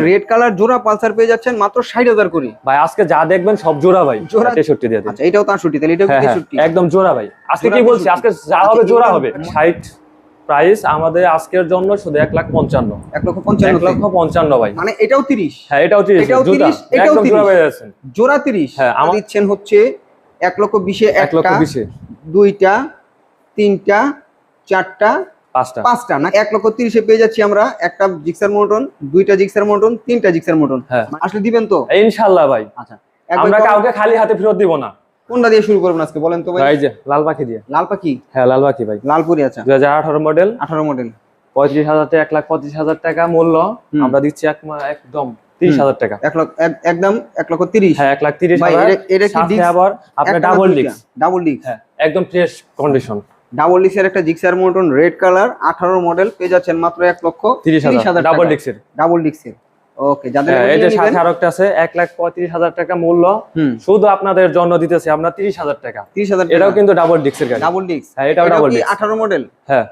Red colour জোড়া Pulsar পেয়ে যাচ্ছেন মাত্র ষাট হাজার করে। ভাই আজকে যা দেখবেন সব জোড়া ভাই। জোড়া? তেষট্টি দিয়ে আচ্ছা এটাও তার ছুটি তাহলে এটাও হ্যাঁ, হ্যাঁ, তেষট্টি? একদম জোড়া ভাই। আজকে কি বলছি? আজকে যা হবে জোড়া হবে। ষাট প্রাইস আমাদের আজকের জন্য শুধু এক লাখ পঞ্চান্ন। এক লক্ষ পঞ্চান্ন এক লক্ষ পঞ্চান্ন ভাই। মানে এটাও তিরিশ। হ্যাঁ এটাও তিরিশ। এটাও জুতা 30, এটাও জোড়া পেয়ে যাচ্ছেন। জোড়া তিরিশ। হ্যাঁ, আমার- দিচ্ছেন হচ্ছে এক লক্ষ বিশে এক লক্ষ বিশে। দুইটা তিনটা চারটা পাঁচটা। পাঁচটা না? এক লক্ষ তিরিশে পেয়ে যাচ্ছি আমরা। একটা জিক্সার মোটন দুইটা জিক্সার মোটন তিনটা জিক্সার মোটন। হ্যাঁ। আসলে দিবেন তো? ইনশাল্লাহ ভাই। আচ্ছা। আমরা কাউকে খালি হাতে ফেরত দিব না। কোনটা দিয়ে শুরু করবেন আজকে বলেন তো ভাই? ভাই যে লাল পাখি দিয়ে। লাল পাখি? হ্যাঁ লাল পাখি ভাই। লালপুরি আচ্ছা। মডেল আঠারো মডেল পঁয়ত্রিশ হাজার থেকে এক লাখ পঁচিশ হাজার টাকা মূল্য। আমরা দিচ্ছি একদম তিরিশ হাজার টাকা। এক লক্ষ এক- একদম এক লক্ষ তিরিশ। হ্যাঁ এক লাখ তিরিশ ভাই, হাজার। এটা- এটা কি সাথে আবার আপনার ডাবল ডিস্ক ডাবল ডিস্ক হ্যাঁ একদম ফ্রেশ কন্ডিশন ডাবল ডিস্কের একটা জিক্সার মোটন রেড কালার আঠারো মডেল পেয়ে যাচ্ছেন মাত্র এক লক্ষ তিরিশ হাজার ডাবল ডিক্সের ডাবল ডিস্কের ওকে যাদের এই যে সাথে আরও একটা আছে এক লাখ পঁয়ত্রিশ হাজার টাকা মূল্য। হুম। শুধু আপনাদের জন্য দিতেছি আমরা তিরিশ হাজার টাকা। তিরিশ হাজার এটাও কিন্তু ডাবল গাড়ি। ডাবল হ্যাঁ, এটাও disc। আঠারো মডেল হ্যাঁ।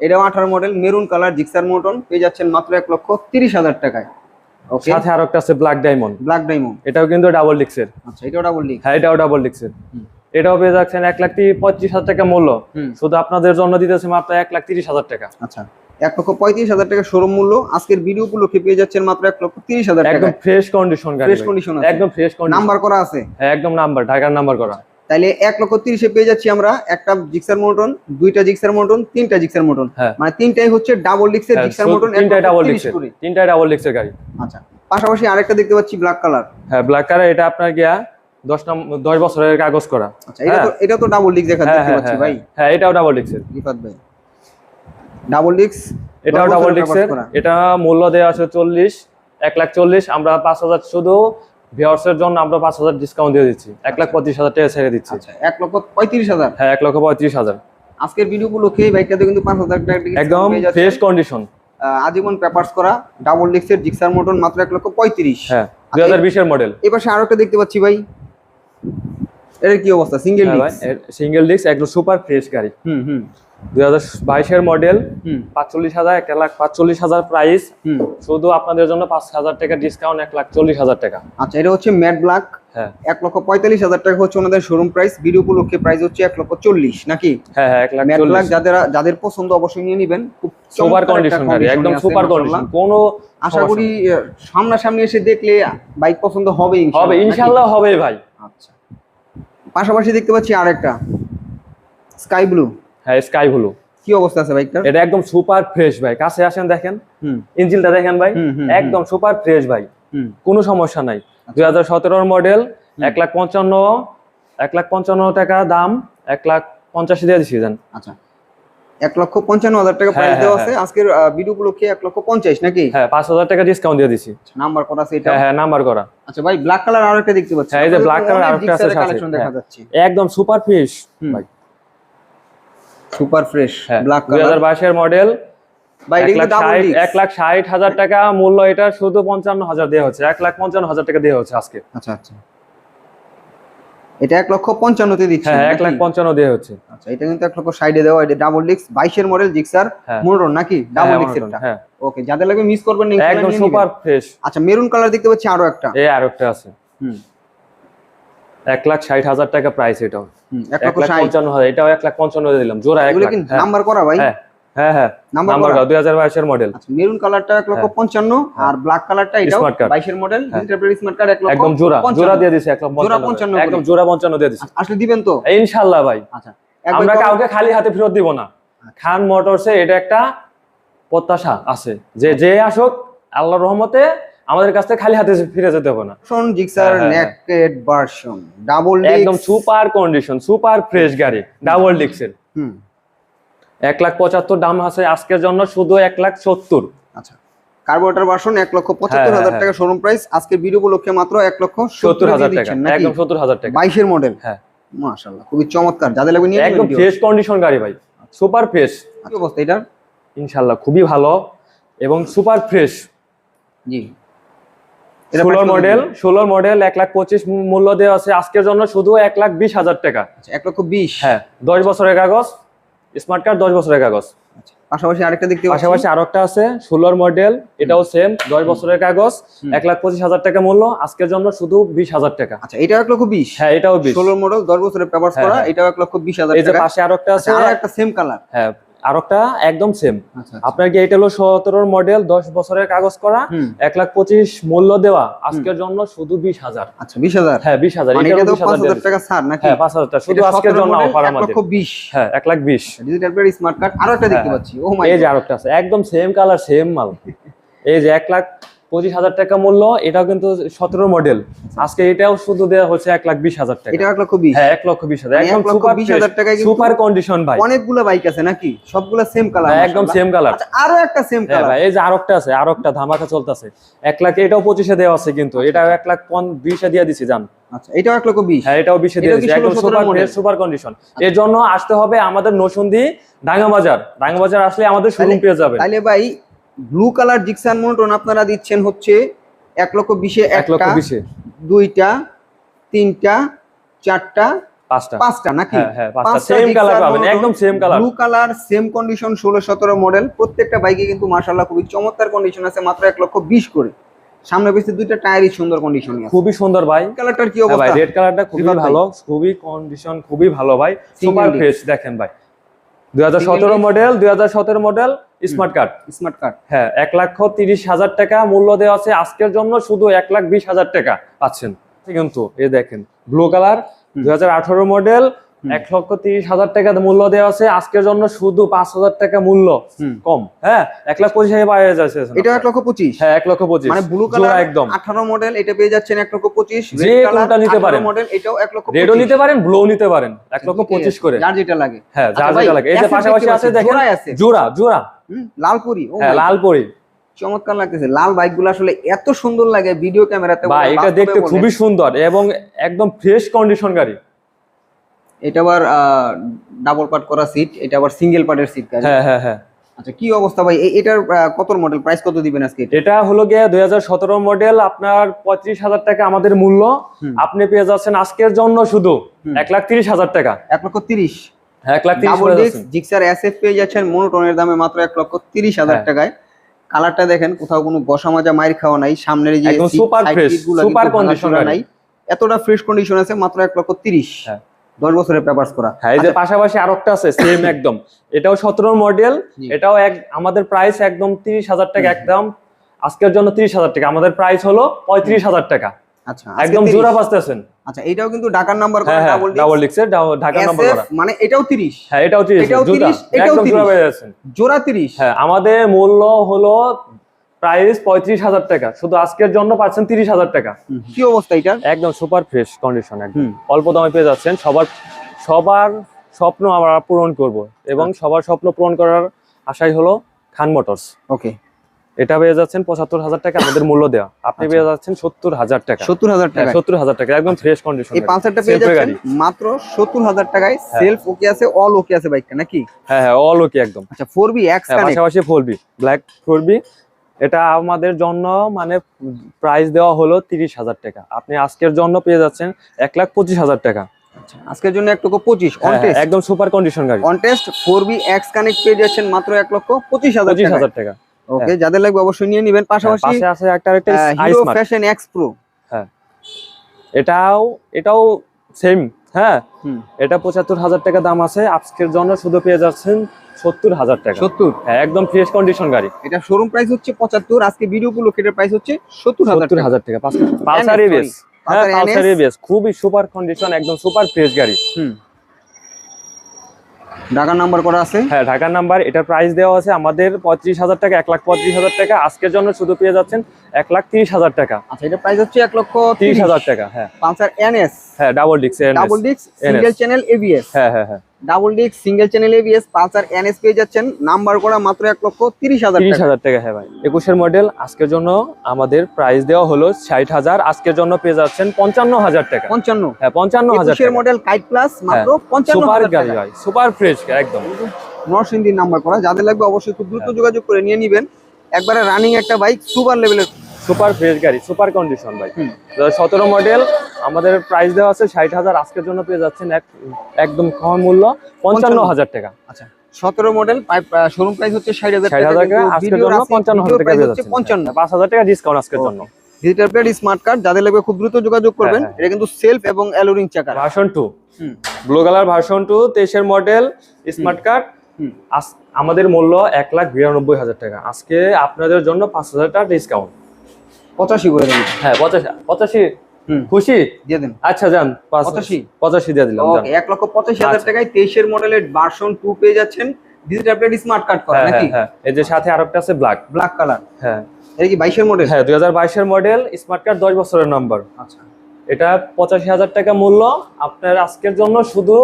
এটাও আঠারো model maroon colour Gixxer monotone পেয়ে যাচ্ছেন মাত্র এক লক্ষ তিরিশ হাজার টাকায়। সাথে আরও একটা আছে ব্ল্যাক ডায়মন্ড ব্ল্যাক ডায়মন্ড এটাও কিন্তু ডাবল ডিস্কের আচ্ছা এটাও ডাবল ডিস্ক হ্যাঁ এটাও ডাবল হুম। এটাও পেয়ে যাচ্ছেন এক লাখ পঁয়ত্রিশ হাজার টাকা মূল্য। শুধু আপনাদের জন্য দিতেছে মাত্র এক লাখ তিরিশ হাজার টাকা। আচ্ছা এক লক্ষ পঁয়ত্রিশ হাজার টাকা শোরুম মূল্য। আজকের ভিডিও উপলক্ষে পেয়ে যাচ্ছেন মাত্র এক লক্ষ তিরিশ হাজার একদম ফ্রেশ কন্ডিশন ফ্রেশ কন্ডিশন একদম ফ্রেশ নাম্বার করা আছে? হ্যাঁ একদম নাম্বার ঢাকার নাম্বার করা। তাইলে এক লক্ষ তিরিশে পেয়ে যাচ্ছি আমরা একটা জিক্সার মোটন দুইটা জিক্সার মোটন তিনটা জিক্সার মোটন হ্যাঁ। মানে তিনটাই হচ্ছে ডাবল ডিক্সের হ্যাঁ, জিক্সার মোটন ডাবল ডাবল ডিস্কের গাড়ি। আচ্ছা পাশাপাশি আরেকটা দেখতে পাচ্ছি ব্ল্যাক কালার হ্যাঁ ব্ল্যাক কালার এটা আপনার গিয়া দশ নম্বর দশ বছরের কাগজ করা। আচ্ছা এটা তো এটা তো ডাবল দেখা হ্যাঁ দেখতে হ্যাঁ পাচ্ছি হ্যাঁ, ভাই। হ্যাঁ এটাও ডাবল ডিস্কের ভাই। ডাবল ডিক্স এটাও ডাবল ডিস্কের এটা মূল্য দেওয়া আছে চল্লিশ এক লাখ চল্লিশ আমরা পাঁচ হাজার শুধু ভিওর্সের জন্য আমরা পাঁচ হাজার ডিসকাউন্ট দিয়ে দিচ্ছি। এক লাখ পঁচিশ হাজার টাকা ছেড়ে দিচ্ছি। আচ্ছা এক লক্ষ পঁয়ত্রিশ হাজার? হ্যাঁ এক লক্ষ পঁয়ত্রিশ হাজার। আজকের ভিডিও উপলক্ষে এই বাইকটাতে কিন্তু পাঁচ হাজার টাকা একদম ফ্রেশ কন্ডিশন আজীবন পেপারস করা ডাবল ডিক্সের জিক্সার মোটন মাত্র এক লক্ষ পঁয়ত্রিশ। হ্যাঁ দুই হাজার বিশের মডেল এপাশে আরও একটা দেখতে পাচ্ছি ভাই। এর কি অবস্থা? সিঙ্গেল ডিক্স সিঙ্গেল ডিস্ক একদম সুপার ফ্রেশ গাড়ি। হুম হুম। দুই হাজার বাইশের মডেল পাঁচচল্লিশ হাজার এক লাখ পাঁচচল্লিশ হাজার প্রাইস শুধু আপনাদের জন্য পাঁচ হাজার টাকা ডিসকাউন্ট এক লাখ চল্লিশ হাজার টাকা। আচ্ছা এটা হচ্ছে ম্যাট ব্ল্যাক হ্যাঁ। এক লক্ষ পঁয়তাল্লিশ হাজার টাকা হচ্ছে ওনাদের শোরুম প্রাইস ভিডিও উপলক্ষে প্রাইস হচ্ছে এক লক্ষ চল্লিশ নাকি? হ্যাঁ হ্যাঁ এক লাখ ম্যাট ব্ল্যাক যাদের যাদের পছন্দ অবশ্যই নিয়ে নেবেন। খুব সুপার কন্ডিশন গাড়ি একদম সুপার কন্ডিশন কোনো আশা করি সামনাসামনি এসে দেখলে বাইক পছন্দ হবে হবে? ইনশাল্লাহ হবে ভাই। আচ্ছা। পাশাপাশি দেখতে পাচ্ছি আরেকটা। Sky blue. হ্যাঁ স্কাই ব্লু। কি অবস্থা আছে বাইকটার? এটা একদম সুপার ফ্রেশ ভাই। কাছে আসেন দেখেন। হুম। ইঞ্জিনটা দেখেন ভাই। একদম সুপার ফ্রেশ ভাই। কোনো সমস্যা নাই। দুই হাজার সতেরোর মডেল এক লাখ পঞ্চান্ন এক লাখ পঞ্চান্ন টাকা দাম এক লাখ পঞ্চাশে দিয়ে দিছি জান। আচ্ছা। এক লক্ষ পঞ্চান্ন হাজার টাকা হ্যাঁ, প্রাইস হ্যাঁ, দেওয়া আছে। আজকের ভিডিও উপলক্ষে এক লক্ষ পঞ্চাশ নাকি? হ্যাঁ পাঁচ হাজার টাকা ডিসকাউন্ট দিয়ে দিচ্ছি নাম্বার করা আছে এটা? হ্যাঁ হ্যাঁ নাম্বার করা আচ্ছা ভাই ব্ল্যাক কালার আরও একটা দেখতে পাচ্ছি। হ্যাঁ, এই যে black color আরেকটা আছে কালেকশন দেখা হ্যাঁ। যাচ্ছে। একদম সুপার ফ্রেশ ভাই। সুপার ফ্রেশ হ্যাঁ ব্ল্যাক দুই হাজার কালার বাইশের মডেল ভাই ষাট এক লাখ ষাট হাজার টাকা মূল্য এটা শুধু পঞ্চান্ন হাজার দেওয়া হচ্ছে। এক লাখ পঞ্চান্ন হাজার টাকা দেওয়া হচ্ছে আজকে। আচ্ছা আচ্ছা। এটা এক লক্ষ পঞ্চান্নতে দিচ্ছে হ্যাঁ এক লাখ পঞ্চান্ন দেওয়া হচ্ছে। আচ্ছা এটা কিন্তু এক লক্ষ সাইডে দেওয়া এটা ডাবল ডিস্ক বাইশের মডেল জিক্সার। মোটর নাকি? ডাবল মনোটন, হ্যাঁ। ওকে যাদের লাগবে মিস করবেন না একদম সুপার। ফ্রেশ আচ্ছা মেরুন কালার দেখতে পাচ্ছি আরও একটা। এই আর একটা আছে। হুম। এক লাখ ষাট হাজার টাকা প্রাইস এটাও। হুম, এক লাখ পঞ্চান্ন হাজার এটাও এক লাখ পঞ্চান্ন দিলাম। জোড়া এক এগুলো লাখ হ্যাঁ, নাম্বার করা ভাই? হ্যাঁ। হ্যাঁ হ্যাঁ। নাম্বার মডেল আচ্ছা মেরুন কালারটা এক লক্ষ হ্যাঁ। পঞ্চান্ন আর ব্ল্যাক কালারটা এটাও Smart card। বাইশের মডেল হ্যাঁ। স্মার্ট কার্ড এক লক্ষ একদম জোড়া পঞ্চান্ন। জোড়া দিয়ে দিছি এক লাখ জোড়া পঞ্চান্ন। পঞ্চান্ন একদম জোড়া পঞ্চান্ন দিয়ে দিছি। আসলে দিবেন তো? ইনশাল্লাহ ভাই। আচ্ছা আমরা কাউকে খালি হাতে ফেরত দিব না। খান মোটরসে এটা একটা প্রত্যাশা আছে। যে যে আসুক আল্লাহর রহমতে আমাদের কাছ থেকে খালি হাতে ফিরে যেতে হবে না। জিক্সার হ্যাঁ, হ্যাঁ, নেকেড ভার্সন ডাবল একদম সুপার কন্ডিশন সুপার ফ্রেশ গাড়ি। ডাবল ডিক্সের হুম। এক লাখ পঁচাত্তর দাম আছে আজকের জন্য শুধু এক লাখ সত্তর। আচ্ছা কার্বোরেটর ভার্সন এক লক্ষ পঁচাত্তর হ্যাঁ, হাজার হ্যাঁ। টাকা শোরুম প্রাইস আজকের ভিডিও উপলক্ষে মাত্র এক লক্ষ সত্তর হাজার টাকা একদম সত্তর হাজার টাকা। বাইশের মডেল হ্যাঁ। মাশাআল্লাহ খুবই চমৎকার যাদের লাগবে নিয়ে একদম ফ্রেশ কন্ডিশন গাড়ি ভাই সুপার ফ্রেশ কি অবস্থা এটার? ইনশাল্লাহ খুবই ভালো এবং সুপার ফ্রেশ জি। ষোলোর মডেল? ষোলোর মডেল এক লাখ পঁচিশ মূল্য দেওয়া আছে আজকের জন্য শুধু এক লাখ বিশ হাজার টাকা। আচ্ছা, এক লক্ষ বিশ। হ্যাঁ দশ বছরের কাগজ স্মার্ট কার্ড দশ বছরের কাগজ। পাশাপাশি আরেকটা দেখতে পাশাপাশি আরও একটা আছে ষোলোর মডেল এটাও সেম দশ বছরের কাগজ এক লাখ পঁচিশ হাজার টাকা মূল্য আজকের জন্য শুধু বিশ হাজার টাকা। আচ্ছা এটাও এক লক্ষ বিশ? হ্যাঁ এটাও বিশ। ষোলোর মডেল দশ বছরের পেপার হ্যাঁ, করা হ্যাঁ। এটাও এক লক্ষ বিশ হাজার এই যে পাশে আরও একটা আছে। আচ্ছা আর একটা সেম কালার হ্যাঁ আরও একটা একদম সেম আচ্ছা আপনার কি এটা হলো সতেরোর মডেল দশ বছরের কাগজ করা এক লাখ পঁচিশ মূল্য দেওয়া। আজকের জন্য শুধু বিশ হাজার। আচ্ছা বিশ হাজার? হ্যাঁ বিশ হাজার। মানে এটারও এটা তো 20,000 পাঁচ হাজার দিয়ে টাকা ছাড় নাকি? হ্যাঁ পাঁচ হাজার টাকা। শুধু আজকের জন্য অফার আমাদের। বিশ। হ্যাঁ এক লাখ বিশ। স্মার্ট কার্ড আরও একটা দেখতে হ্যাঁ, পাচ্ছি। ও এই যে আরেকটা আছে। একদম সেম কালার সেম মাল। এই যে এক লাখ পঁচিশ হাজার টাকা মূল্য এটাও কিন্তু সতেরো মডেল আজকে এটাও শুধু দেওয়া হচ্ছে এক লাখ বিশ হাজার টাকা। এটা এক লক্ষ বিশ। হ্যাঁ এক লক্ষ বিশ হাজার। মানে একদম সুপার বিশ হাজার টাকায় সুপার কন্ডিশন ভাই। অনেকগুলো বাইক আছে নাকি? সবগুলো সেম কালার হ্যাঁ, একদম সেম কালার আচ্ছা আরও একটা সেম হ্যাঁ কালার ভাই এই যে আরেকটা আছে আরেকটা ধামাকা চলতেছে। এক লাখ এটাও পঁচিশে দেওয়া আছে কিন্তু। এটাও এক লাখ পন- বিশে দিয়ে দিছি জান। আচ্ছা এটাও এক লক্ষ বিশ। হ্যাঁ এটাও বিশে দিয়ে দিছি। একদম সুপার model? সুপার কন্ডিশন এর জন্য আসতে হবে আমাদের নসুন্দি ডাঙ্গা বাজার ডাঙ্গা বাজার আসলে আমাদের শোরুম পেয়ে যাবে তাহলে ভাই ব্লু কালার জিক্সান মোটন আপনারা দিচ্ছেন হচ্ছে এক লক্ষ বিশে এক লক্ষ বিশে। দুইটা তিনটা চারটা পাঁচটা। পাঁচটা নাকি? হ্যাঁ হ্যাঁ সেম কালার পাবেন একদম same colour blue colour same condition ষোলো সতেরো মডেল প্রত্যেকটা বাইকে কিন্তু মার্শাল্লাহ খুবই চমৎকার কন্ডিশন আছে মাত্র এক লক্ষ বিশ করে। সামনে পেছনে দুইটা টায়ারই সুন্দর কন্ডিশন খুবই সুন্দর ভাই। কালারটার কি হ্যাঁ ভাই রেড কালারটা খুবই ভালো খুবই কন্ডিশন খুবই ভালো ভাই। সুপার ফ্রেশ দেখেন ভাই। দুই হাজার সতেরো disc। মডেল দুই হাজার সতেরো model smart card smart card হ্যাঁ এক লক্ষ তিরিশ হাজার টাকা মূল্য দেওয়া আছে আজকের জন্য শুধু এক লাখ বিশ হাজার টাকা পাচ্ছেন। কিন্তু এই দেখেন ব্লু কালার দুই হাজার আঠারো মডেল এক লক্ষ তিরিশ হাজার টাকা মূল্য দেওয়া আছে। আজকের জন্য শুধু পাঁচ হাজার টাকা মূল্য। হুম। কম। হ্যাঁ এক লাখ পঁচিশ হাজার পাওয়া যাচ্ছে। এটা এক লক্ষ পঁচিশ? হ্যাঁ এক লক্ষ পঁচিশ। মানে ব্লু কালার একদম। আঠারো মডেল এটা পেয়ে যাচ্ছেন এক লক্ষ পঁচিশ। যে কোনটা নিতে পারেন। মডেল এটাও এক লক্ষ রেডও নিতে পারেন ব্লু নিতে পারেন। এক লক্ষ পঁচিশ করে। যার যেটা লাগে। হ্যাঁ আচ্ছা যার যেটা লাগে। এই যে পাশাপাশি আছে দেখেন জোড়া জোড়া। লালপুরি হ্যাঁ my লাল পরি চমৎকার লাগতেছে। লাল বাইকগুলো আসলে এত সুন্দর লাগে ভিডিও ক্যামেরাতে। বা বলে, এটা দেখতে খুবই সুন্দর এবং একদম ফ্রেশ কন্ডিশন গাড়ি। এটা আবার ডাবল পার্ট করা সিট এটা আবার সিঙ্গেল পার্টের সিট হ্যাঁ হ্যাঁ হ্যাঁ আচ্ছা কি অবস্থা ভাই এটার কত মডেল প্রাইস কত দিবেন আজকে এটা? হলো গিয়ে দুই হাজার সতেরো মডেল আপনার পঁয়ত্রিশ হাজার টাকা আমাদের মূল্য আপনি পেয়ে যাচ্ছেন আজকের জন্য শুধু। এক লাখ তিরিশ হাজার টাকা এক লক্ষ তিরিশ হ্যাঁ, এক লাখ তিরিশ। জিক্সার এসএফ পেয়ে যাচ্ছেন মনোটনের দামে মাত্র এক লক্ষ তিরিশ হাজার হ্যাঁ। টাকায় কালারটা দেখেন কোথাও কোনো বসা মাজা মাইর খাওয়া নাই সামনের যে কিন্তু condition ভাঙাচোরা গাড়ি। নাই এতটা ফ্রেশ কন্ডিশন আছে মাত্র এক লক্ষ তিরিশ হ্যাঁ। দশ বছরের পেপারস করা। হ্যাঁ এই যে পাশাপাশি আরেকটা আছে সেম একদম। এটাও সতেরো মডেল এটাও এক আমাদের প্রাইস একদম তিরিশ হাজার টাকা একদম আজকের জন্য তিরিশ হাজার টাকা। আমাদের প্রাইস হলো পঁয়ত্রিশ হাজার টাকা। আচ্ছা একদম আজকে জোড়া পাচ্ছেন আচ্ছা এটাও কিন্তু ঢাকার নাম্বার করা ডাবল ডাবল ডিক্সের ঢাকা নাম্বার করা। মানে এটাও তিরিশ। এটাও তিরিশ এটাও জুতা 30, এটাও একদম জোড়া পেয়ে যাচ্ছেন জোড়া তিরিশ। হ্যাঁ আমাদের মূল্য হলো প্রাইস পঁয়ত্রিশ হাজার টাকা। শুধু আজকের জন্য পাচ্ছেন তিরিশ হাজার টাকা। কি অবস্থা এটার? একদম সুপার ফ্রেশ কন্ডিশন একদম। অল্প দামে পেয়ে যাচ্ছেন। সবার সবার স্বপ্ন আমরা পূরণ করব এবং আচ্ছা। সবার স্বপ্ন পূরণ করার আশাই হলো খান মোটরস। ওকে। এটা পেয়ে যাচ্ছেন পঁচাত্তর হাজার টাকা আমাদের মূল্য দেওয়া আপনি আচ্ছা। পেয়ে যাচ্ছেন সত্তর হাজার টাকা। সত্তর হাজার টাকা সত্তর হাজার টাকা একদম ফ্রেশ কন্ডিশন এই পালসারটা পেয়ে যাচ্ছেন মাত্র সত্তর হাজার টাকায়। সেলফ ওকে আছে অল ওকে আছে বাইকটা নাকি? হ্যাঁ হ্যাঁ অল ওকে একদম। আচ্ছা ফোর বি এক্স হ্যাঁ, পাশাপাশি ফোরবি ব্ল্যাক ফোরবি এটা আমাদের জন্য মানে প্রাইস দেওয়া হলো তিরিশ হাজার টাকা। আপনি আজকের জন্য পেয়ে যাচ্ছেন এক লাখ পঁচিশ হাজার টাকা। আজকের জন্য এক লক্ষ পঁচিশ হ্যাঁ, হ্যাঁ, একদম সুপার কন্ডিশন গাড়ি। On test four V X connect পেয়ে যাচ্ছেন মাত্র এক লক্ষ পঁচিশ হাজার পঁচিশ হাজার টাকা। ওকে যাদের লাগবে অবশ্যই নিয়ে নেবেন। হ্যাঁ, পাশাপাশি পাশে আছে একটা একটা হিরো ফ্যাশন এক্স প্রো হ্যাঁ। এটাও এটাও সেম হ্যাঁ। এটা পঁচাত্তর হাজার টাকা দাম আছে। আজকের জন্য শুধু পেয়ে যাচ্ছেন সত্তর হাজার টাকা। সত্তর? হ্যাঁ একদম ফ্রেশ কন্ডিশন গাড়ি। এটা শোরুম প্রাইস হচ্ছে পঁচাত্তর আজকে ভিডিও উপলক্ষে প্রাইস হচ্ছে সত্তর হাজার হাজার টাকা। পালসার এবিএস হ্যাঁ পালসার এবিএস খুবই সুপার কন্ডিশন একদম সুপার ফ্রেশ গাড়ি। হুম। ঢাকার নাম্বার করা আছে? হ্যাঁ ঢাকার নাম্বার এটার প্রাইস দেওয়া আছে আমাদের পঁয়ত্রিশ হাজার টাকা এক লাখ পঁয়ত্রিশ হাজার টাকা। আজকের জন্য শুধু পেয়ে যাচ্ছেন এক লাখ তিরিশ হাজার টাকা। আচ্ছা এটা প্রাইস হচ্ছে এক লক্ষ তিরিশ হাজার টাকা হ্যাঁ। পালসার এনএস হ্যাঁ ডাবল ডিক্স double disc single channel ABS হ্যাঁ হ্যাঁ হ্যাঁ। Double disc single channel ABS Pulsar NS পেয়ে যাচ্ছেন। নাম্বার করা মাত্র এক লক্ষ তিরিশ হাজার তিরিশ টাকা হাজার টাকা হ্যাঁ ভাই। একুশের মডেল আজকের জন্য আমাদের প্রাইস দেওয়া হলো ষাট হাজার। আজকের জন্য পেয়ে যাচ্ছেন পঞ্চান্ন হাজার টাকা। পঞ্চান্ন। হ্যাঁ পঞ্চান্ন হাজার মডেল কাইট প্লাস মাত্র পঞ্চান্ন সুপার গাড়ি ভাই সুপার ফ্রেশ একদম। নরসিংদীর নাম্বার করা। যাদের লাগবে অবশ্যই খুব দ্রুত হ্যাঁ। যোগাযোগ করে নিয়ে নেবেন। একবারে রানিং একটা বাইক সুপার লেভেলের সুপার ফ্রেশ গাড়ি সুপার কন্ডিশন ভাই। সতেরো মডেল আমাদের প্রাইস দেওয়া আছে ষাট হাজার আজকের জন্য পেয়ে যাচ্ছেন এক একদম কম মূল্য পঞ্চান্ন হাজার টাকা। আচ্ছা সতেরো মডেল শোরুম প্রাইস হচ্ছে ষাট হাজার টাকা আজকের জন্য পঞ্চান্ন হাজার টাকা পঞ্চান্ন। পাঁচ হাজার টাকা ডিসকাউন্ট আজকের জন্য। ডিজিটাল প্লেট স্মার্ট কার্ড যাদের লাগবে খুব দ্রুত যোগাযোগ করবেন হ্যাঁ, হ্যাঁ। এটা কিন্তু সেলফ এবং অ্যালোরিং চাকা ভার্সন টু হুম। ব্লু কালার ভার্সন টু তেইশের মডেল স্মার্ট কার্ড। আমাদের মূল্য এক লাখ বিরানব্বই হাজার টাকা। আজকে আপনাদের জন্য পাঁচ হাজার টাকা ডিসকাউন্ট পঁচাশি করে দেবেন হ্যাঁ পঁচাশি পঁচাশি খুশি? দিয়ে দেন। আচ্ছা যান পাঁচ- পঁচাশি? পঁচাশি দিয়ে দিলাম ওকে এক লক্ষ পঁচাশি হাজার আচ্ছা। টাকায় তেইশের মডেলের ভার্সন টু পেয়ে যাচ্ছেন। ডিজিটাল প্লেট স্মার্ট কার্ড করা হ্যাঁ নাকি? হ্যাঁ হ্যাঁ। এই যে সাথে আরেকটা আছে ব্ল্যাক ব্ল্যাক কালার হ্যাঁ। এটা কি বাইশের মডেল হ্যাঁ দুই হাজার বাইশের মডেল স্মার্ট কার্ড দশ বছরের নাম্বার আচ্ছা। এটা পঁচাশি হাজার টাকা মূল্য। আপনার আজকের জন্য শুধু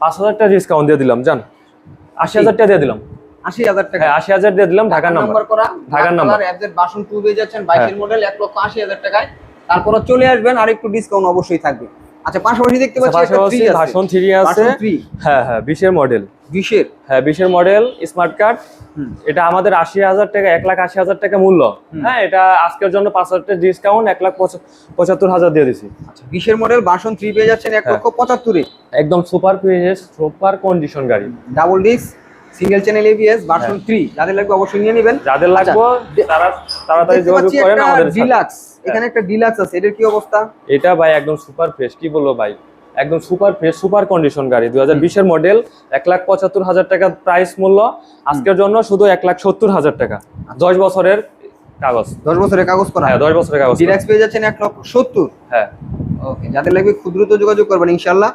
পাঁচ হাজার টাকা ডিসকাউন্ট দিয়ে দিলাম জান আশি হাজার টাকা দিয়ে দিলাম। আশি হাজার টাকা। হ্যাঁ আশি হাজার দিয়ে দিলাম ঢাকার নাম্বার করা ঢাকার নাম্বার। হ্যাঁ। ভার্সন টু পেয়ে যাচ্ছেন বাইশের মডেল এক লক্ষ আশি হাজার টাকায়। তারপর চলে আসবেন আর একটু ডিসকাউন্ট অবশ্যই থাকবে। আচ্ছা পাশাপাশি দেখতে পাচ্ছি থ্রি আছে। থ্রি হ্যাঁ হ্যাঁ বিশের মডেল বিশের? হ্যাঁ বিশের মডেল স্মার্ট কার্ড। এটা আমাদের আশি হাজার টাকা এক লাখ আশি হাজার টাকা মূল্য। হ্যাঁ এটা আজকের জন্য পাঁচ হাজার টাকা ডিসকাউন্ট এক লাখ পঁচাত্তর হাজার দিয়ে দিছি। আচ্ছা বিশের মডেল ভার্সন থ্রি পেয়ে যাচ্ছেন এক হ্যাঁ। লক্ষ পঁচাত্তরে। একদম সুপার পিএস সুপার কন্ডিশন গাড়ি। Double disc single channel ABS version three যাদের লাগবে অবশ্যই নিয়ে নেবেন। যাদের লাগবে তারা তাড়াতাড়ি যোগাযোগ করেন আমাদের সাথে। ডিলাক্স এখানে একটা ডিলাক্স আছে। এটার কি অবস্থা? এটা ভাই একদম সুপার ফ্রেশ কি বলব ভাই? একদম সুপার ফ্রেশ সুপার কন্ডিশন গাড়ি। দুই হাজার বিশের মডেল এক লাখ পঁচাত্তর হাজার টাকা প্রাইস মূল্য। আজকের জন্য শুধু এক লাখ সত্তর হাজার টাকা। দশ বছরের কাগজ। দশ বছরের কাগজ করা। হ্যাঁ দশ বছরের কাগজ ডিলাক্স পেয়ে যাচ্ছেন এক লক্ষ সত্তর। হ্যাঁ। ওকে যাদের লাগবে ক্ষুদ্রত যোগাযোগ করবেন ইনশাল্লাহ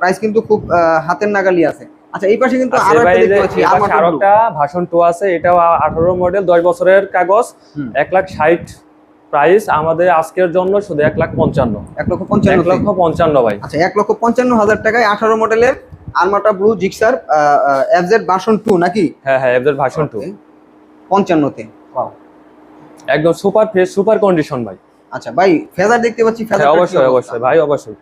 প্রাইস কিন্তু খুব হাতের নাগালি আছে। আচ্ছা এই পাশে কিন্তু আচ্ছা, আরও একটা দেখতে পাচ্ছি আরও একটা ভাষণ টু আছে এটাও আঠারো মডেল দশ বছরের কাগজ হুম। এক লাখ ষাট প্রাইস আমাদের আজকের জন্য শুধু এক লাখ পঞ্চান্ন। এক লক্ষ পঞ্চান্ন লক্ষ পঞ্চান্ন ভাই। আচ্ছা এক লক্ষ পঞ্চান্ন হাজার টাকায় আঠারো মডেলের আরমাটা blue Gixxer FZ version two নাকি? হ্যাঁ হ্যাঁ এদের ভাষণ টু পঞ্চান্নতে. একদম সুপার ফ্রেশ সুপার কন্ডিশন ভাই। আচ্ছা ভাই ফেজার দেখতে পাচ্ছি হ্যাঁ ফেজার অবশ্যই অবশ্যই ভাই অবশ্যই।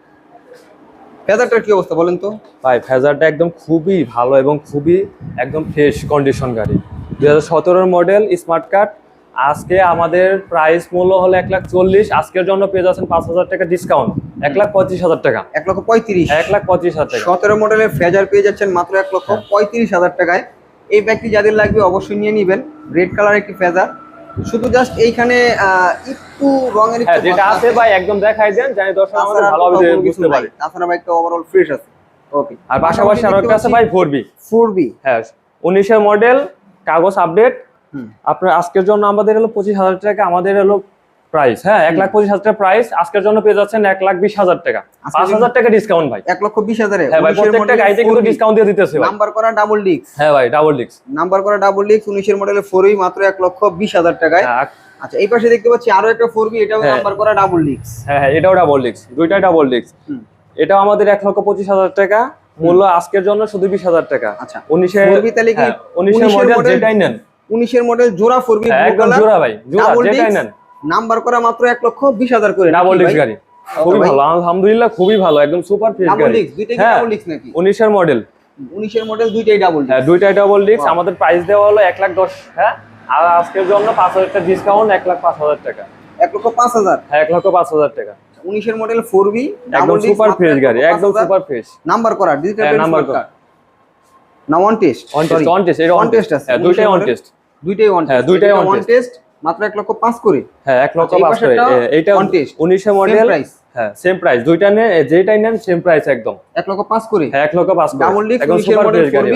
ফেজারটার কি অবস্থা বলেন তো? ভাই ফেজারটা একদম খুবই ভালো এবং খুবই একদম ফ্রেশ কন্ডিশন গাড়ি। দু হাজার মডেল স্মার্ট কার্ড আজকে আমাদের প্রাইস মূল্য হলো এক লাখ চল্লিশ আজকের জন্য পেয়ে যাচ্ছেন পাঁচ হাজার টাকা ডিসকাউন্ট এক লাখ পঁয়ত্রিশ হাজার টাকা। এক লক্ষ পঁয়ত্রিশ। এক লাখ পঁয়ত্রিশ হাজার টাকা। সতেরো মডেলের ফেজার পেয়ে যাচ্ছেন মাত্র এক লক্ষ হ্যাঁ। পঁয়ত্রিশ হাজার টাকায়। এই ব্যাগটি যাদের লাগবে অবশ্যই নিয়ে নেবেন। রেড কালার একটি ফেজার শুধু জাস্ট এইখানে একটু রঙের হ্যাঁ একটু যেটা আছে ভাই একদম দেখাই দেন জানি দর্শক আমাদের ভালোভাবে বুঝতে। পারে। তাছাড়া একটা ওভারঅল ফ্রেশ আছে। ওকে আর পাশাপাশি আরও একটা আছে ভাই ফোর বি ফোর বি হ্যাঁ উনিশের মডেল কাগজ আপডেট। আপনার আজকের জন্য আমাদের হলো পঁচিশ হাজার টাকা আমাদের হলো প্রাইস হ্যাঁ এক লাখ পঁচিশ হাজার টাকা প্রাইস আজকের জন্য পেয়ে যাচ্ছেন এক লাখ বিশ হাজার টাকা। পাঁচ হাজার টাকা ডিসকাউন্ট ভাই। এক লক্ষ বিশ হাজারে। হ্যাঁ ভাই প্রত্যেকটা গাড়িতে কিন্তু ডিসকাউন্ট দিয়ে দিতেছে নাম্বার করা ডাবল ডিক্স হ্যাঁ ভাই ডাবল ডিক্স নাম্বার করা ডাবল ডিক্স উনিশের মডেলের ফোর বি মাত্র এক লক্ষ বিশ হাজার টাকায়। আচ্ছা এই পাশে দেখতে পাচ্ছি আরও একটা ফোর বি এটাও হ্যাঁ। নাম্বার করা ডাবল ডিক্স হ্যাঁ হ্যাঁ এটাও ডাবল ডিক্স দুইটাই ডাবল ডিক্স এটাও আমাদের এক লক্ষ পঁচিশ হাজার টাকা মূল্য আজকের জন্য শুধু বিশ হাজার টাকা। আচ্ছা উনিশের ফোর তাহলে কি হ্যাঁ, উনিশের 19 মডেল যেটাই নেন। উনিশের মডেল জোড়া ফোর বি হ্যাঁ, একদম জোড়া ভাই জোড়া যেটাই নেন। নাম্বার করা মাত্র এক লক্ষ বিশ হাজার করে ডাবল ভাই? গাড়ি। খুবই ভালো আলহামদুলিল্লাহ খুবই ভালো একদম সুপার ফ্রেশ ডাবল গাড়ি। ডিক্স দুইটাই কি হ্যাঁ। ডাবল ডিক্স নাকি? উনিশের মডেল উনিশের মডেল দুইটাই ডাবল হ্যাঁ দুইটাই ডাবল Wow. আমাদের প্রাইস দেওয়া হলো এক লাখ দশ হ্যাঁ? আর আজকের জন্য পাঁচ হাজার টাকা ডিসকাউন্ট এক লাখ পাঁচ হাজার টাকা। এক লক্ষ পাঁচ হাজার? হ্যাঁ এক লক্ষ পাঁচ হাজার টাকা। উনিশের মডেল ফোর বি একদম সুপার ফ্রেশ গাড়ি একদম সুপার ফ্রেশ নাম্বার করা ডিজিটাল হ্যাঁ, number করা। না one test on test on test এটা অন টেস্ট আছে, হ্যাঁ দুইটাই 19 অন টেস্ট দুইটাই ওয়ান হ্যাঁ, দুইটাই test। টেস্ট মাত্র এক লক্ষ পাঁচ করে। হ্যাঁ এক লক্ষ আচ্ছা, এই পাঁচ করে। পাশেরটা এইটা on test। উনিশের Same মডেল price। হ্যাঁ সেম প্রাইস দুইটা এ, যেটাই নেন সেম প্রাইস একদম। এক লক্ষ পাঁচ করে। হ্যাঁ এক লক্ষ পাঁচ করে। ডাবল সুপার ফ্রেশ গাড়ি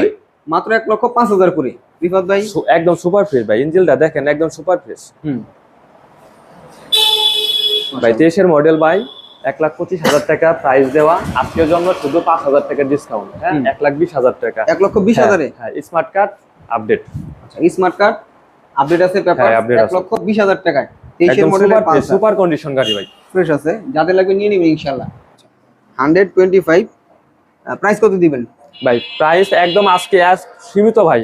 মাত্র এক লক্ষ পাঁচ হাজার করে। রিফাত ভাই? একদম সুপার ফ্রেশ ভাই। ইঞ্জিনটা দেখেন একদম সুপার ফ্রেশ হুম। ভাই তেইশের মডেল ভাই এক লাখ পঁচিশ হাজার টাকা প্রাইস দেওয়া। আজকের জন্য শুধু পাঁচ হাজার টাকা ডিসকাউন্ট হ্যাঁ। এক লাখ বিশ হাজার টাকা। এক লক্ষ বিশ হাজারে? হ্যাঁ smart card update smart card update আছে পেপার? হ্যাঁ, update এক আছে। লক্ষ বিশ হাজার টাকায়। তেইশের একদম মডেলের পাঁচ সুপার কন্ডিশন গাড়ি ভাই। ফ্রেশ আছে। যাদের লাগবে নিয়ে নেবেন টোয়েন্টি ফাইভ প্রাইস কত দিবেন? ভাই প্রাইস একদম আজকে আজ- সীমিত ভাই।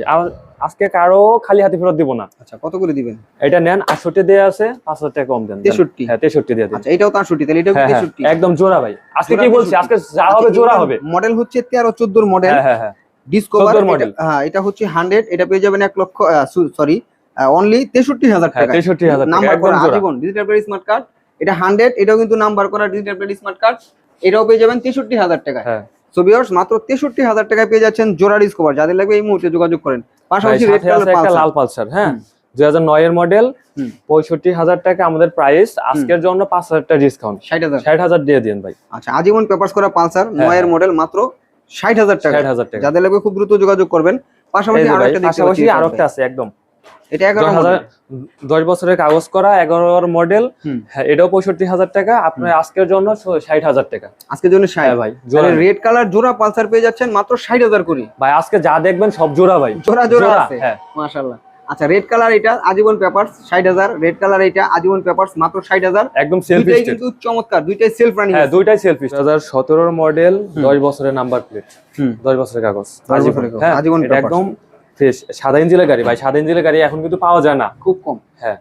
আজকে কারও খালি হাতে ফেরত দিব না। আচ্ছা কত করে দিবেন? এটা নেন আটষট্টি দেওয়া আছে পাঁচ হাজার টাকা কম দেন। দেন। 63 হ্যাঁ তেষট্টি দিয়ে দিন। আচ্ছা এটাও তার ছুটি তাহলে এটাও হ্যাঁ হ্যাঁ তেষট্টি? একদম জোড়া ভাই। আজকে কি বলছি? আজকে যা হবে জোড়া হবে। মডেল হচ্ছে তেরো চোদ্দোর মডেল হ্যাঁ হ্যাঁ হ্যাঁ। Discover 14 model। হ্যাঁ এটা হচ্ছে হান্ড্রেড এটা পেয়ে যাবেন এক লক্ষ সরি অনলি তেষট্টি হাজার হ্যাঁ টাকা তেষট্টি হাজার নাম্বার করা আজীবন ডিজিটাল প্লেট স্মার্ট কার্ড এটা হান্ড্রেড এটাও কিন্তু নাম্বার করা ডিজিটাল প্লেট স্মার্ট কার্ড এটাও পেয়ে যাবেন তেষট্টি হাজার টাকা হ্যাঁ। সো ভিউয়ার্স মাত্র তেষট্টি হাজার টাকায় পেয়ে যাচ্ছেন জোড়া ডিসকভার যাদের লাগবে এই মুহূর্তে যোগাযোগ করেন। পাশাপাশি রেড কালার লাল পালসার হ্যাঁ? মডেল হুম। পঁয়ষট্টি হাজার টাকা আমাদের প্রাইস আজকের জন্য পাঁচ হাজার টাকা ডিসকাউন্ট দিয়ে দিন ভাই। আচ্ছা আজীবন পেপারস করা পালসার হ্যাঁ, হ্যাঁ। মডেল মাত্র ষাট হাজার টাকা ষাট হাজার টাকা। যাদের লাগবে খুব দ্রুত যোগাযোগ করবেন। পাশাপাশি আরও একটা দেখতে পাচ্ছি আরও একটা আছে একদম। এগারো দশ হাজার দশ বছরের কাগজ করা এগারোর মডেল হ্যাঁ এটাও পঁয়ষট্টি হাজার টাকা। আপনার আজকের জন্য ষাট হাজার টাকা। আজকের জন্য ষাট। হ্যাঁ ভাই রেড কালার জোড়া পালসার পেয়ে যাচ্ছেন মাত্র ষাট হাজার করে। ভাই আজকে যা দেখবেন সব জোড়া ভাই। জোড়া জোড়া আছে। হ্যাঁ। মাশাল্লাহ আচ্ছা রেড কালার এটা আজীবন পেপারস ষাট হাজার। রেড কালার এটা আজীবন পেপারস মাত্র ষাট হাজার। একদম সেলফি দুইটাই কিন্তু চমৎকার দুইটাই সেলফ রানিং হ্যাঁ দুইটাই সেলফি দু হাজার সতেরোর মডেল দশ বছরের নাম্বার প্লেট হুম। দশ বছরের কাগজ। আজীবন। হ্যাঁ আজীবন একদম ফ্রেশ সাদা গাড়ি। ভাই সাদা ইঞ্জিনের গাড়ি এখন কিন্তু পাওয়া যায় না। খুব কম। হ্যাঁ।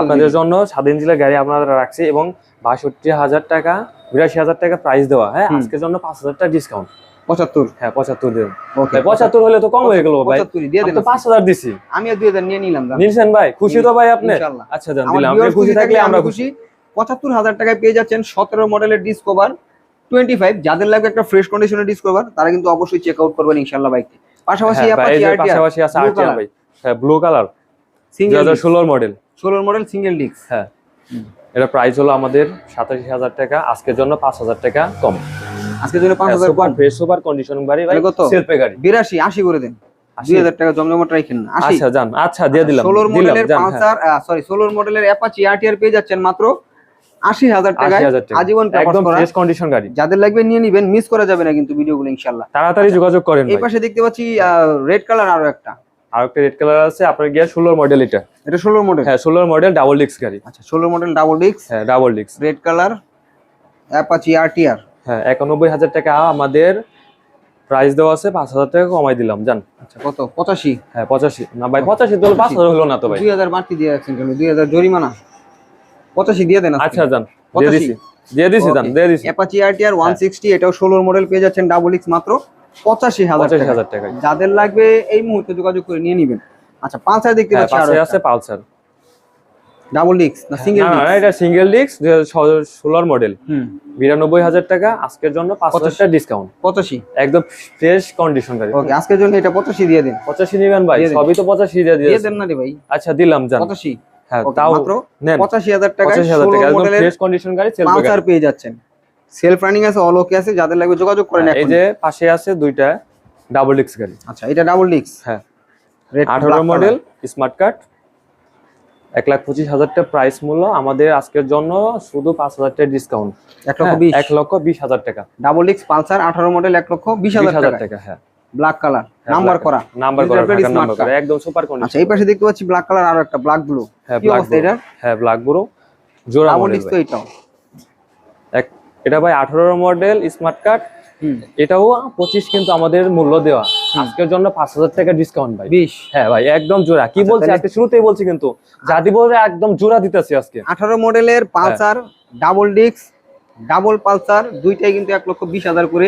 আপনাদের জন্য সাদা ইঞ্জিনের গাড়ি আপনারা রাখছি এবং বাষট্টি হাজার টাকা বিরাশি হাজার টাকা প্রাইস দেওয়া। হ্যাঁ। আজকের জন্য পাঁচ হাজার টাকা ডিসকাউন্ট পঁচাত্তর। হ্যাঁ পঁচাত্তর দিন পঁচাত্তর হলে তো কম হয়ে গেল ভাই। তো পাঁচ হাজার দিছি। আমি দুই হাজার নিয়ে নিলাম নিলছেন ভাই খুশি তো ভাই আপনি? আচ্ছা যান দিলাম। আপনি খুশি থাকলে আমরা খুশি। পঁচাত্তর হাজার টাকায় পেয়ে যাচ্ছেন সতেরো মডেলের ডিসকভার টোয়েন্টি ফাইভ যাদের লাগবে একটা ফ্রেশ কন্ডিশনের ডিসকভার তারা কিন্তু অবশ্যই চেক আউট করবেন ইনশাল্লাহ বাইকটি পাশাপাশি হ্যাঁ পাশাপাশি আছে আরটিআর ভাই। হ্যাঁ ব্লু কালার মডেল ষোলোর মডেল সিঙ্গেল ডিস্ক হ্যাঁ। এটা প্রাইস হলো আমাদের সাতাশি হাজার টাকা আজকের জন্য পাঁচ হাজার টাকা কম। আজকের জন্য পাঁচ হাজার সুপার ফ্রেশ সুপার কন্ডিশন গাড়ি ভাই কত? সেলফে গাড়ি। বিরাশি আশি করে দেন। টাকা জমজমাট রাখেন আচ্ছা যান। আচ্ছা দিয়ে দিলাম ষোলোর দিলাম মডেলের যান হ্যাঁ। পালসার সরি ষোলোর মডেলের অ্যাপাচি আরটিআর পেয়ে যাচ্ছেন মাত্র আশি হাজার আশি টাকায় হাজার টাকা। আজীবন একদম ফ্রেশ কন্ডিশন গাড়ি। যাদের লাগবে নিয়ে নিবেন মিস করা যাবে না কিন্তু ভিডিওগুলো ইনশাল্লাহ তাড়াতাড়ি যোগাযোগ করেন এই পাশে দেখতে পাচ্ছি রেড কালার আরও একটা। আর একটা রেড কালার আছে আপনার গিয়ে ষোলোর মডেল এটা। এটা ষোলোর মডেল হ্যাঁ ষোলোর মডেল ডাবল ডিক্স গাড়ি। আচ্ছা ষোলোর মডেল ডাবল হ্যাঁ ডিক্স রেড কালার অ্যাপাচি আরটিআর হ্যাঁ একানব্বই হাজার টাকা আমাদের প্রাইস দেওয়া আছে পাঁচ হাজার টাকা কমাই দিলাম জান। আচ্ছা কত? পঁচাশি? হ্যাঁ পঁচাশি। না ভাই পঁচাশি তো পাঁচ হাজার হলো না তো ভাই। দুই হাজার বাড়তি দিয়ে রাখছেন কেন? দুই হাজার জরিমানা। পঁচাশি দিয়ে দেন আচ্ছা যান দিয়ে দিছি। দিয়ে দিছি যান দিয়ে দিছি। অ্যাপাচি আরটিআর ওয়ান সিক্সটি এটাও ষোলোর মডেল পেয়ে যাচ্ছেন ডাবল এক্স মাত্র পঁচাশি হাজার পঁচাশি টাকা। হাজার টাকা যাদের লাগবে এই মুহূর্তে যোগাযোগ করে নিয়ে নিবেন। আচ্ছা হাজার দেখতে পাচ্ছি আরও আছে পালসার। ডাবল ডিস্ক না সিঙ্গেল না না, এটা সিঙ্গেল ডিস্ক ষোলোর মডেল হুম। বিরানব্বই হাজার টাকা আজকের জন্য পাঁচ হাজার টাকা ডিসকাউন্ট পঁচাশি। একদম ফ্রেশ কন্ডিশন গাড়ি। ওকে আজকের জন্য এটা পঁচাশি দিয়ে দিন। পঁচাশি নিবেন ভাই সবই তো পঁচাশি দিয়ে দিয়ে দেন না রে ভাই। আচ্ছা দিলাম যান পঁচাশি। হ্যাঁ তাও পঁচাশি হাজার টাকা ফ্রেশ কন্ডিশন গাড়ি পালসার পেয়ে যাচ্ছেন। সেলফ রানিং আছে অল ওকে আছে যাদের লাগবে যোগাযোগ করেন এই যে পাশে আছে দুইটা ডাবল গাড়ি। আচ্ছা এটা ডাবল হ্যাঁ। আঠারো মডেল স্মার্ট কার্ড এক লাখ পঁচিশ প্রাইস মূল্য। আমাদের আজকের জন্য শুধু পাঁচ হাজার টাকা ডিসকাউন্ট এক লক্ষ বিশ। এক লক্ষ বিশ হাজার টাকা। ডাবল ডিস্ক পালসার আঠারো মডেল এক লক্ষ বিশ হাজার টাকা হ্যাঁ। ব্ল্যাক কালার নাম্বার করা। নাম্বার করা একদম সুপার আচ্ছা এই পাশে দেখতে পাচ্ছি ব্ল্যাক কালার আর একটা ব্ল্যাক ব্লু হ্যাঁ ব্ল্যাক এটা? হ্যাঁ ব্ল্যাক বুড়ো জোড়া মডেল তো এটাও। এক এটা ভাই আঠারো মডেল স্মার্ট কার্ড এটাও পঁচিশ কিন্তু আমাদের মূল্য দেওয়া। আজকের জন্য পাঁচ হাজার টাকা ডিসকাউন্ট ভাই। বিশ। হ্যাঁ ভাই একদম জোড়া। কি আচ্ছা, বলছি আজকে শুরুতেই বলছি কিন্তু। জাদি বলছে একদম জোড়া দিতেছি আজকে। আঠারো মডেলের Pulsar double disc double Pulsar দুইটাই কিন্তু এক লক্ষ বিশ হাজার করে।